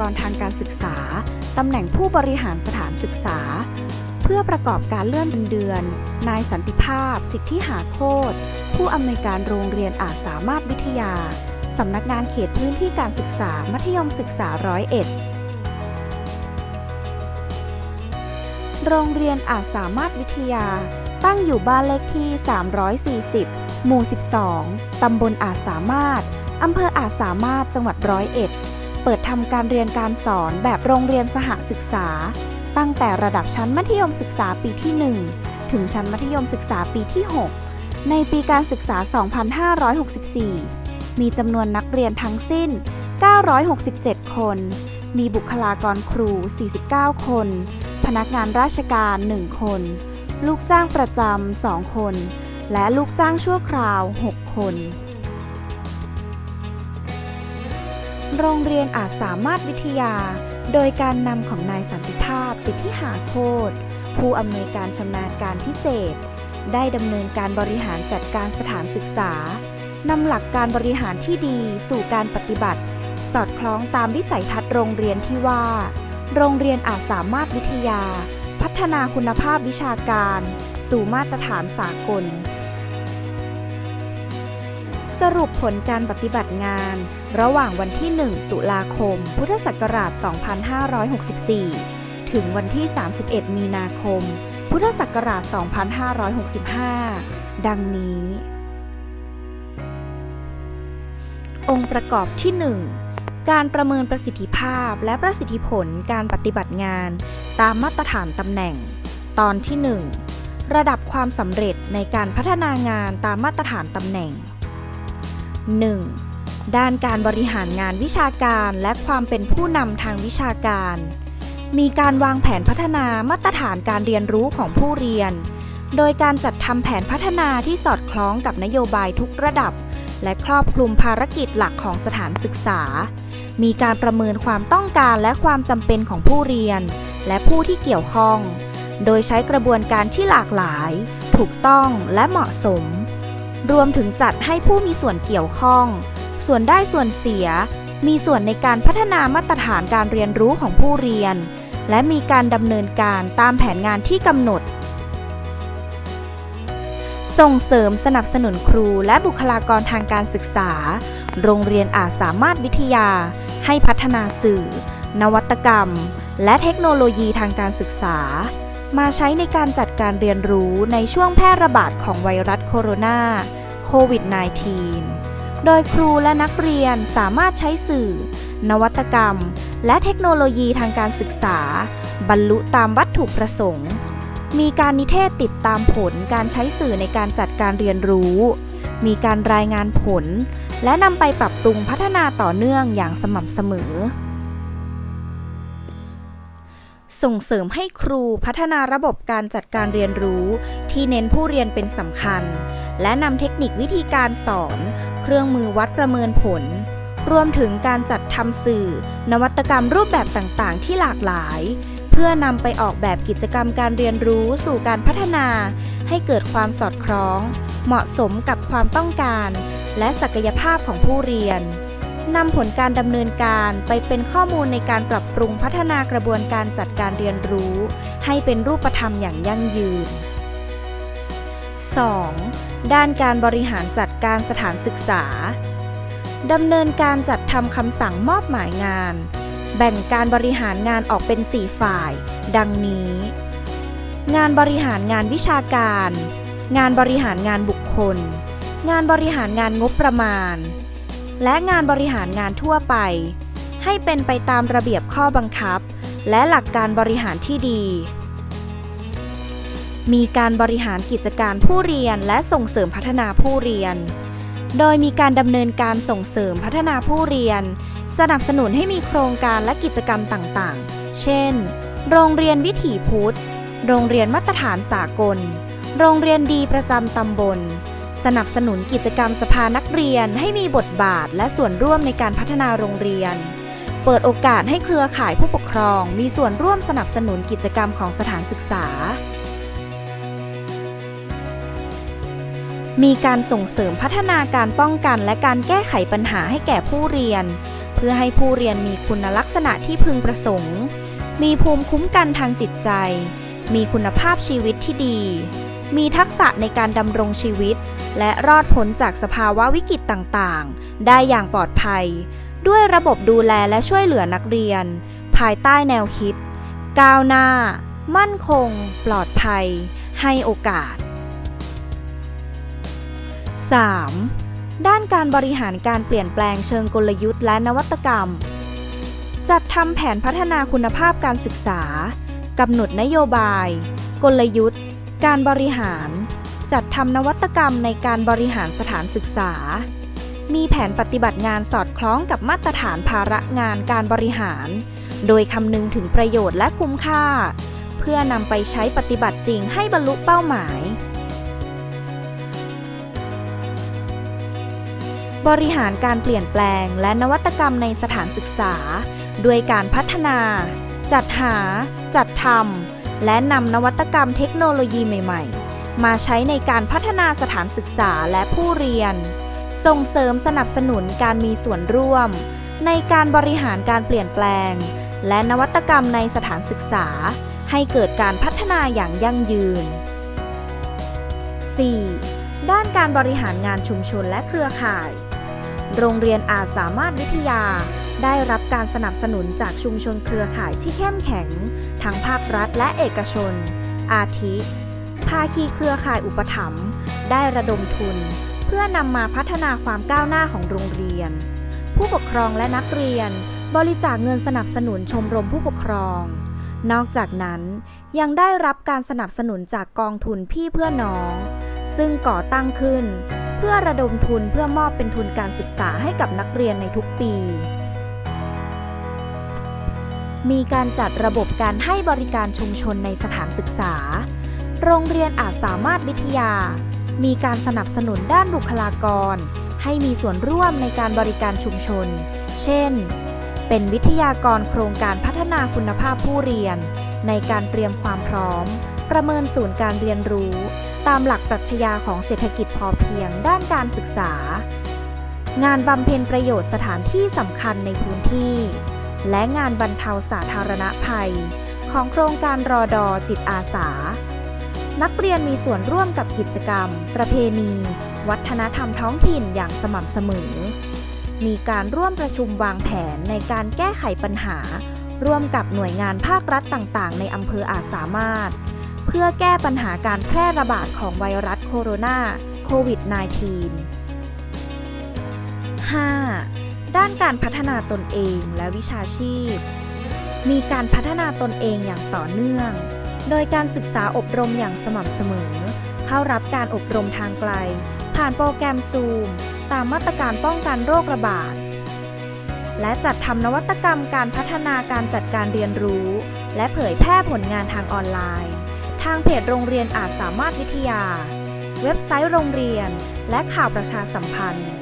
กรทางการศึกษา ตำแหน่งผู้บริหารสถานศึกษา เพื่อประกอบการเลื่อนเดือน นายสันติภาพ สิทธิหาโคตผู้อำนวยการโรงเรียนอาจสามารถวิทยา สำนักงานเขตพื้นที่การศึกษา มัธยมศึกษาร้อยเอ็ดโรงเรียนอาจสามารถวิทยา ตั้งอยู่บ้านเลขที่ 340 หมู่ 12 ตำบลอาจสามารถ อำเภออาจสามารถ จังหวัดร้อยเอ็ด เปิดทำการเรียนการสอนแบบโรงเรียนสหศึกษา ตั้งแต่ระดับชั้นมัธยมศึกษาปีที่ 1 ถึงชั้นมัธยมศึกษาปีที่ 6 ในปีการศึกษา 2564 มีจำนวนนักเรียนทั้งสิ้น 967 คน มีบุคลากรครู 49 คน พนักงานราชการ 1 คน ลูกจ้างประจำ 2 คน และลูกจ้างชั่วคราว 6 คน โรงเรียนอาจสามารถวิทยา โดยการนำของนายสันติภาพสิทธิหาโคตรผู้อำนวยการชำนาญการพิเศษ ได้ดำเนินการบริหารจัดการสถานศึกษานำหลักการบริหารที่ดีสู่การปฏิบัติ สอดคล้องตามวิสัยทัศน์โรงเรียนที่ว่า โรงเรียนอาจสามารถวิทยา พัฒนาคุณภาพวิชาการ สู่มาตรฐานสากล สรุปผลการปฏิบัติงาน ระหว่างวันที่ 1 ตุลาคม พุทธศักราช 2564 ถึงวันที่ 31 มีนาคม พุทธศักราช 2565 ดังนี้ องค์ประกอบที่ 1 การประเมินประสิทธิภาพและประสิทธิผลการปฏิบัติงาน ตามมาตรฐานตำแหน่ง ตอนที่ 1 ระดับความสำเร็จในการพัฒนางานตามมาตรฐานตำแหน่ง 1. ด้านการบริหารงานวิชาการและความเป็นผู้นำทางวิชาการ มีการวางแผนพัฒนามาตรฐานการเรียนรู้ของผู้เรียน โดยการจัดทำแผนพัฒนาที่สอดคล้องกับนโยบายทุกระดับ และครอบคลุมภารกิจหลักของสถานศึกษา มีการประเมินความต้องการและความจำเป็นของผู้เรียน และผู้ที่เกี่ยวข้อง โดยใช้กระบวนการที่หลากหลาย ถูกต้องและเหมาะสม รวมถึงจัดให้ผู้มีส่วนเกี่ยวข้อง ส่วนได้ส่วนเสีย มีส่วนในการพัฒนามาตรฐานการเรียนรู้ของผู้เรียน และมีการดำเนินการตามแผนงานที่กำหนด ส่งเสริมสนับสนุนครูและบุคลากรทางการศึกษา โรงเรียนอาจสามารถวิทยา ให้พัฒนาสื่อ นวัตกรรม และเทคโนโลยีทางการศึกษา มาใช้ในการจัดการเรียนรู้ในช่วงแพร่ระบาดของไวรัสโคโรนาโควิด -19 โดยครูและนักเรียนสามารถใช้สื่อ นวัตกรรม และเทคโนโลยีทางการศึกษา บรรลุตามวัตถุประสงค์ มีการนิเทศติดตามผลการใช้สื่อในการจัดการเรียนรู้ มีการรายงานผล และนำไปปรับปรุงพัฒนาต่อเนื่องอย่างสม่ำเสมอ ส่งเสริมให้ครูพัฒนาระบบการจัดการเรียนรู้ ที่เน้นผู้เรียนเป็นสำคัญ และนำเทคนิควิธีการสอน เครื่องมือวัดประเมินผล รวมถึงการจัดทำสื่อ นวัตกรรมรูปแบบต่างๆ ที่หลากหลาย เพื่อนำไปออกแบบกิจกรรมการเรียนรู้สู่การพัฒนา ให้เกิดความสอดคล้อง เหมาะสมกับความต้องการ และศักยภาพของผู้เรียน นำผลการดำเนินการไปเป็นข้อมูลในการปรับปรุงพัฒนากระบวนการจัดการเรียนรู้ ให้เป็นรูปธรรมอย่างยั่งยืน 2. ด้านการบริหารจัดการสถานศึกษา ดำเนินการจัดทำคำสั่งมอบหมายงาน แบ่งการบริหารงานออกเป็น 4 ฝ่าย ดังนี้ งานบริหารงานวิชาการ งานบริหารงานบุคคล งานบริหารงานงบประมาณ และงานบริหารงานทั่วไป ให้เป็นไปตามระเบียบข้อบังคับ และหลักการบริหารที่ดี มีการบริหารกิจการผู้เรียนและส่งเสริมพัฒนาผู้เรียน โดยมีการดำเนินการส่งเสริมพัฒนาผู้เรียน สนับสนุนให้มีโครงการและกิจกรรมต่างๆ เช่น โรงเรียนวิถีพุทธ โรงเรียนมาตรฐานสากล โรงเรียนดีประจำตำบล สนับสนุนกิจกรรมสภานักเรียนให้มีบทบาทและส่วนร่วมในการพัฒนาโรงเรียน เปิดโอกาสให้เครือข่ายผู้ปกครอง มีส่วนร่วมสนับสนุนกิจกรรมของสถานศึกษา มีการส่งเสริมพัฒนาการป้องกันและการแก้ไขปัญหาให้แก่ผู้เรียน เพื่อให้ผู้เรียนมีคุณลักษณะที่พึงประสงค์ มีภูมิคุ้มกันทางจิตใจ มีคุณภาพชีวิตที่ดี มีทักษะในการดำรงชีวิต และรอดพ้นจากสภาวะวิกฤตต่างๆ ได้อย่างปลอดภัย ด้วยระบบดูแลและช่วยเหลือนักเรียน ภายใต้แนวคิด ก้าวหน้า มั่นคง ปลอดภัย ให้โอกาส 3. ด้านการบริหารการเปลี่ยนแปลงเชิงกลยุทธ์และนวัตกรรม จัดทำแผนพัฒนาคุณภาพการศึกษากำหนดนโยบาย กลยุทธ์ การบริหาร จัดทำนวัตกรรมในการบริหารสถานศึกษา มีแผนปฏิบัติงานสอดคล้องกับมาตรฐานภาระงานการบริหาร โดยคำนึงถึงประโยชน์และคุ้มค่า เพื่อนำไปใช้ปฏิบัติจริงให้บรรลุเป้าหมาย บริหารการเปลี่ยนแปลงและนวัตกรรมในสถานศึกษา ด้วยการพัฒนา จัดหา จัดทำ และนำนวัตกรรมเทคโนโลยีใหม่ๆ มาใช้ในการพัฒนาสถานศึกษาและผู้เรียน ส่งเสริมสนับสนุนการมีส่วนร่วม ในการบริหารการเปลี่ยนแปลง และนวัตกรรมในสถานศึกษา ให้เกิดการพัฒนาอย่างยั่งยืน 4. ด้านการบริหารงานชุมชนและเครือข่าย โรงเรียนอาจสามารถวิทยา ได้รับการสนับสนุนจากชุมชนเครือข่ายที่เข้มแข็ง ทั้งภาครัฐและเอกชน อาทิ ภาคีเครือข่ายอุปถัมภ์ได้ระดมทุน เพื่อนำมาพัฒนาความก้าวหน้าของโรงเรียน ผู้ปกครองและนักเรียน บริจาคเงินสนับสนุนชมรมผู้ปกครอง นอกจากนั้นยังได้รับการสนับสนุนจากกองทุนพี่เพื่อน้อง ซึ่งก่อตั้งขึ้น เพื่อระดมทุนเพื่อมอบเป็นทุนการศึกษาให้กับนักเรียนในทุกปี มีการจัดระบบการให้บริการชุมชนในสถานศึกษา โรงเรียนอาจสามารถวิทยา มีการสนับสนุนด้านบุคลากร ให้มีส่วนร่วมในการบริการชุมชน เช่น เป็นวิทยากรโครงการพัฒนาคุณภาพผู้เรียน ในการเตรียมความพร้อม ประเมินศูนย์การเรียนรู้ ตามหลักปรัชญาของเศรษฐกิจพอเพียงด้านการศึกษา งานบำเพ็ญประโยชน์สถานที่สำคัญในพื้นที่ และงานบรรเทาสาธารณภัย ของโครงการรอดอจิตอาสา นักเรียนมีส่วนร่วมกับกิจกรรม ประเพณี วัฒนธรรมท้องถิ่นอย่างสม่ำเสมอ มีการร่วมประชุมวางแผนในการแก้ไขปัญหา ร่วมกับหน่วยงานภาครัฐต่างๆ ในอำเภออาจสามารถ เพื่อแก้ปัญหาการแพร่ระบาดของไวรัสโคโรนาโควิด -19 5. ด้านการพัฒนาตนเองและวิชาชีพ มีการพัฒนาตนเองอย่างต่อเนื่อง โดยการศึกษาอบรมอย่างสม่ำเสมอ เข้ารับการอบรมทางไกล ผ่านโปรแกรมซูมตามมาตรการป้องกันโรคระบาด และจัดทำนวัตกรรมการพัฒนาการจัดการเรียนรู้ และเผยแพร่ผลงานทางออนไลน์ ทางเพจโรงเรียนอาจสามารถวิทยา เว็บไซต์โรงเรียน และข่าวประชาสัมพันธ์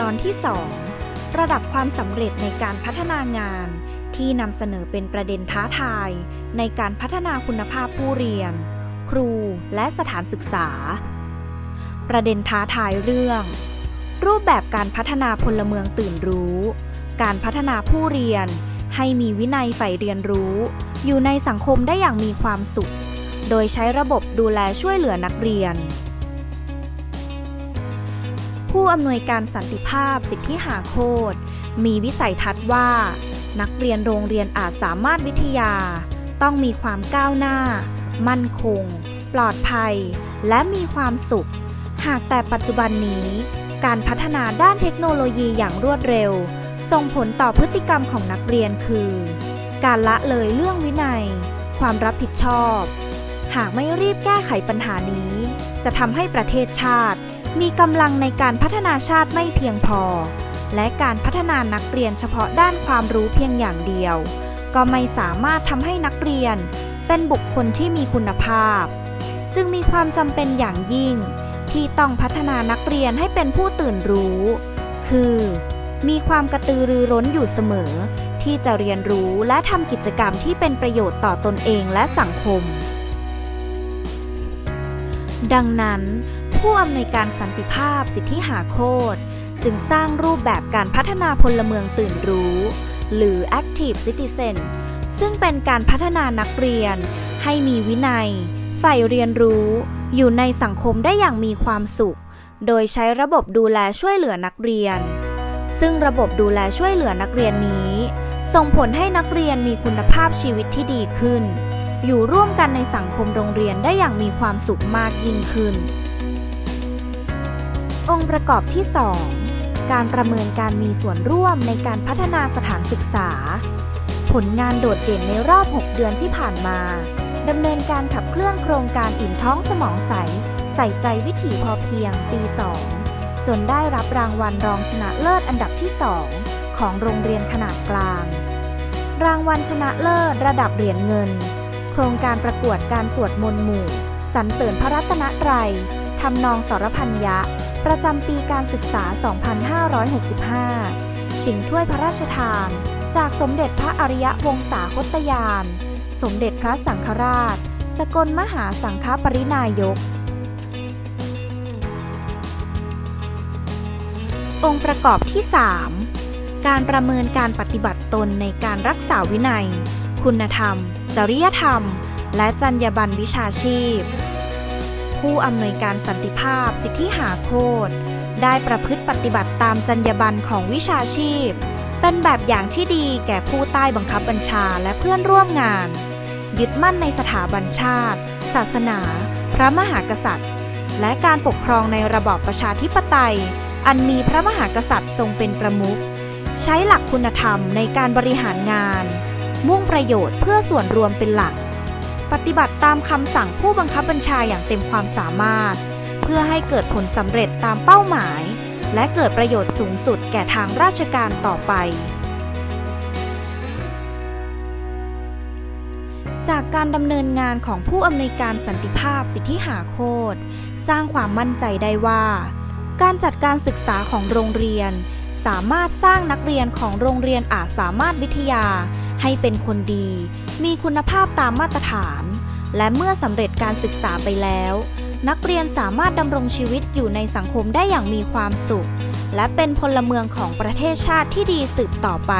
ตอนที่ 2 ระดับความสำเร็จในการพัฒนางาน ที่นำเสนอเป็นประเด็นท้าทาย ในการพัฒนาคุณภาพผู้เรียน ครูและสถานศึกษา ประเด็นท้าทายเรื่อง รูปแบบการพัฒนาพลเมืองตื่นรู้ การพัฒนาผู้เรียน ให้มีวินัยใฝ่เรียนรู้ อยู่ในสังคมได้อย่างมีความสุข โดยใช้ระบบดูแลช่วยเหลือนักเรียน ผู้อำนวยการสันติภาพสิทธิหาโคตมีวิสัยทัศน์ว่า นักเรียนโรงเรียนอาจสามารถวิทยา ต้องมีความก้าวหน้า มั่นคง ปลอดภัย และมีความสุข หากแต่ปัจจุบันนี้ การพัฒนาด้านเทคโนโลยีอย่างรวดเร็ว ส่งผลต่อพฤติกรรมของนักเรียนคือ การละเลยเรื่องวินัย ความรับผิดชอบ หากไม่รีบแก้ไขปัญหานี้ จะทำให้ประเทศชาติ มีกำลังในการพัฒนาชาติไม่เพียงพอ และการพัฒนานักเรียนเฉพาะด้านความรู้เพียงอย่างเดียว ก็ไม่สามารถทำให้นักเรียนเป็นบุคคลที่มีคุณภาพ จึงมีความจำเป็นอย่างยิ่ง ที่ต้องพัฒนานักเรียนให้เป็นผู้ตื่นรู้ คือ มีความกระตือรือร้นอยู่เสมอ ที่จะเรียนรู้และทำกิจกรรมที่เป็นประโยชน์ต่อตนเองและสังคม ดังนั้น ผู้อำนวยการสันติภาพสิทธิหาโคตจึงสร้างรูปแบบการพัฒนาพลเมืองตื่นรู้ หรือ Active Citizen ซึ่งเป็นการพัฒนานักเรียน ให้มีวินัย ใฝ่เรียนรู้ อยู่ในสังคมได้อย่างมีความสุข โดยใช้ระบบดูแลช่วยเหลือนักเรียน ซึ่งระบบดูแลช่วยเหลือนักเรียนนี้ ส่งผลให้นักเรียนมีคุณภาพชีวิตที่ดีขึ้น อยู่ร่วมกันในสังคมโรงเรียนได้อย่างมีความสุขมากยิ่งขึ้น องค์ประกอบที่ 2 การประเมินการมีส่วนร่วมในการพัฒนาสถานศึกษา ผลงานโดดเด่นในรอบ 6 เดือนที่ผ่านมาดำเนินการขับเคลื่อนโครงการอิ่มท้องสมองใส ใส่ใจวิถีพอเพียงปี 2 จนได้รับรางวัลรองชนะเลิศอันดับที่ 2 ของโรงเรียนขนาดกลาง รางวัลชนะเลิศระดับเหรียญเงิน โครงการประกวดการสวดมนต์หมู่ สรรเสริญพระรัตนตรัยทำนองสรพัญญะ ประจำปีการศึกษา 2565 ชิงถ้วยพระราชทาน จากสมเด็จพระอริยวงศาคตยาน สมเด็จพระสังฆราช สกลมหาสังฆปรินายก องค์ประกอบที่ 3 การประเมินการปฏิบัติตนในการรักษาวินัย คุณธรรม จริยธรรม และจรรยาบรรณวิชาชีพ ผู้อำนวยการสันติภาพสิทธิหาโคตได้ประพฤติปฏิบัติตามจรรยาบรรณของวิชาชีพ เป็นแบบอย่างที่ดีแก่ผู้ใต้บังคับบัญชาและเพื่อนร่วมงาน ยึดมั่นในสถาบันชาติ ศาสนา พระมหากษัตริย์ และการปกครองในระบอบประชาธิปไตย อันมีพระมหากษัตริย์ทรงเป็นประมุขใช้หลักคุณธรรมในการบริหารงาน มุ่งประโยชน์เพื่อส่วนรวมเป็นหลัก ปฏิบัติตามคำสั่งผู้บังคับบัญชาอย่างเต็มความสามารถ เพื่อให้เกิดผลสำเร็จตามเป้าหมาย และเกิดประโยชน์สูงสุดแก่ทางราชการต่อไป จากการดำเนินงานของผู้อำนวยการสันติภาพสิทธิหาโคตสร้างความมั่นใจได้ว่า การจัดการศึกษาของโรงเรียน สามารถสร้างนักเรียนของโรงเรียนอาจสามารถวิทยาให้เป็นคนดี มีคุณภาพตามมาตรฐาน และเมื่อสำเร็จการศึกษาไปแล้ว นักเรียนสามารถดำรงชีวิตอยู่ในสังคมได้อย่างมีความสุข และเป็นพลเมืองของประเทศชาติที่ดีสืบต่อไป